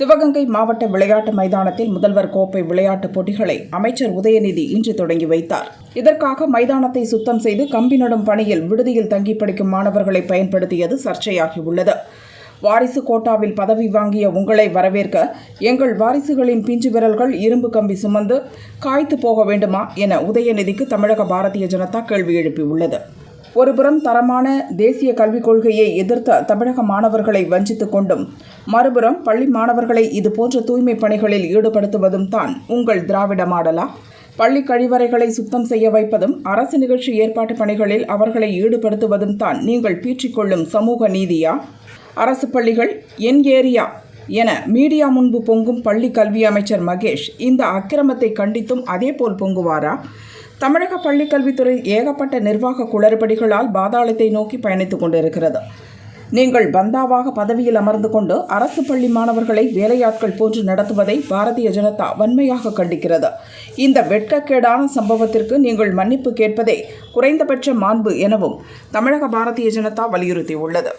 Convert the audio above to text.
சிவகங்கை மாவட்ட விளையாட்டு மைதானத்தில் முதல்வர் கோப்பை விளையாட்டுப் போட்டிகளை அமைச்சர் உதயநிதி இன்று தொடங்கி வைத்தார். இதற்காக மைதானத்தை சுத்தம் செய்து கம்பி நடும் பணியில் விடுதியில் தங்கி படிக்கும் மாணவர்களை பயன்படுத்தியது சர்ச்சையாகியுள்ளது. வாரிசு கோட்டாவில் பதவி வாங்கிய உங்களை வரவேற்க எங்கள் வாரிசுகளின் பிஞ்சு விரல்கள் இரும்பு கம்பி சுமந்து காய்த்து போக வேண்டுமா என உதயநிதிக்கு தமிழக பாரதிய ஜனதா கேள்வி எழுப்பியுள்ளது. ஒருபுறம் தரமான தேசிய கல்விக் கொள்கையை எதிர்த்த தமிழக மாணவர்களை வஞ்சித்துக் கொண்டும் மறுபுறம் பள்ளி மாணவர்களை இதுபோன்ற தூய்மை பணிகளில் ஈடுபடுத்துவதும் தான் உங்கள் திராவிட மாடலா? பள்ளி கழிவறைகளை சுத்தம் செய்ய வைப்பதும் அரசு நிகழ்ச்சி ஏற்பாட்டு பணிகளில் அவர்களை ஈடுபடுத்துவதும் தான் நீங்கள் பீற்றிக்கொள்ளும் சமூக நீதியா? அரசு பள்ளிகள் என் ஏரியா என மீடியா முன்பு பொங்கும் பள்ளி கல்வி அமைச்சர் மகேஷ் இந்த அக்கிரமத்தை கண்டித்தும் அதேபோல் பொங்குவாரா? தமிழக பள்ளிக்கல்வித்துறை ஏகப்பட்ட நிர்வாக குளறுபடிகளால் பாதாளத்தை நோக்கி பயணித்துக் கொண்டிருக்கிறது. நீங்கள் பந்தாவாக பதவியில் அமர்ந்து கொண்டு அரசு பள்ளி மாணவர்களை வேலையாட்கள் போன்று நடத்துவதை பாரதிய ஜனதா வன்மையாக கண்டிக்கிறது. இந்த வெட்கக்கேடான சம்பவத்திற்கு நீங்கள் மன்னிப்பு கேட்பதே குறைந்தபட்ச மாண்பு எனவும் தமிழக பாரதிய ஜனதா வலியுறுத்தியுள்ளது.